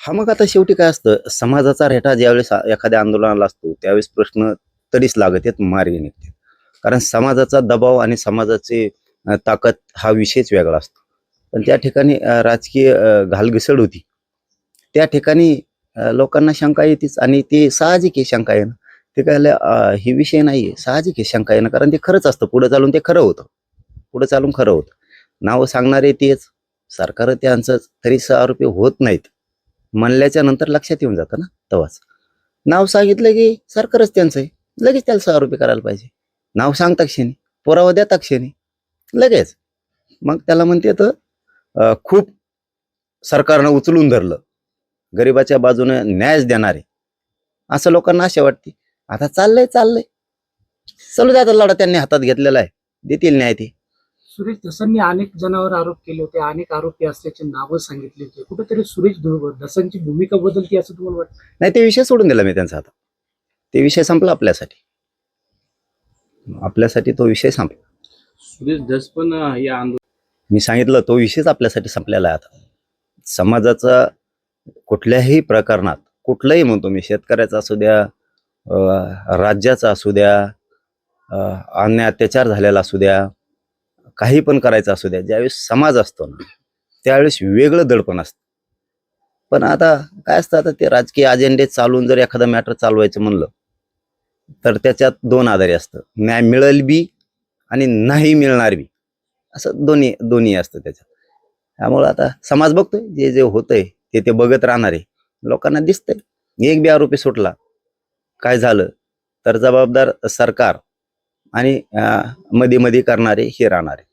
हा मग आता शेवटी काय असतं? समाजाचा रेटा ज्यावेळेस एखाद्या आंदोलनाला असतो त्यावेळेस प्रश्न तरीच लागत आहेत मार्गी निघते कारण समाजाचा दबाव आणि समाजाची ताकद हा विषयच वेगळा असतो. पण त्या ठिकाणी राजकीय घालघिसड होती. त्या ठिकाणी लोकांना शंका येतेच आणि ते साहजिक आहे शंका येणं. ते काय हे विषय नाही आहे साहजिक आहे शंका येणं कारण ते खरंच असतं. पुढे चालून ते खरं होतं. पुढे चालून खरं होतं. नावं सांगणारे तेच सरकार त्यांचं तरी सहा रुपये होत नाहीत. म्हणल्याच्या नंतर लक्षात येऊन जातं ना तेव्हाच नाव सांगितलं की सरकारच त्यांचं आहे. लगेच त्याला सहा रुपये करायला पाहिजे. नाव सांगता क्षणी पुरावा देता क्षणी लगेच. मग त्याला म्हणते तर खूप सरकारनं उचलून धरलं. गरिबाच्या बाजूने न्यायच देणारे असं लोकांना आशा वाटते. आता चाललंय चाललंय. चालू द्या आता लढा त्यांनी हातात घेतलेला आहे. देतील न्याय ते. सुरेश धसांनी अनेक जणांवर आरोप केले होते अनेक आरोपी असल्याचे नावं सांगितले होते. कुठेतरी सुरेश धु- धसांची भूमिका बदलती असं तुम्हाला वाटतं? नाही ते विषय सोडून दिला मी त्यांचा आता. ते विषय संपला आपल्यासाठी. आपल्यासाठी तो विषय संपला. सुरेश धस पण या आंदोलन मी सांगितलं तो विषयच आपल्यासाठी संपलेला आहे आता. समाजाचा कुठल्याही प्रकरणात कुठलंही म्हणतो मी शेतकऱ्याचा असू द्या राज्याचा असू द्या अन्याय अत्याचार झालेला असू द्या काही पण करायचं असू द्या ज्यावेळेस समाज असतो ना त्यावेळेस वेगळं दडपण असतं. पण आता काय असतं आता ते राजकीय अजेंडे चालून जर एखादा मॅटर चालवायचं म्हणलं तर त्याच्यात दोन आधारे असतं. न्याय मिळेल बी आणि नाही मिळणार बी. असं दोन्ही दोन्ही असतं त्याच्यात. त्यामुळं आता समाज बघतोय जे जे होतंय ते ते बघत राहणार आहे लोकांना दिसतंय. एक बी आरोपी सुटला काय झालं तर जबाबदार सरकार आणि मध्ये मध्ये करणारे हे राहणार. आहे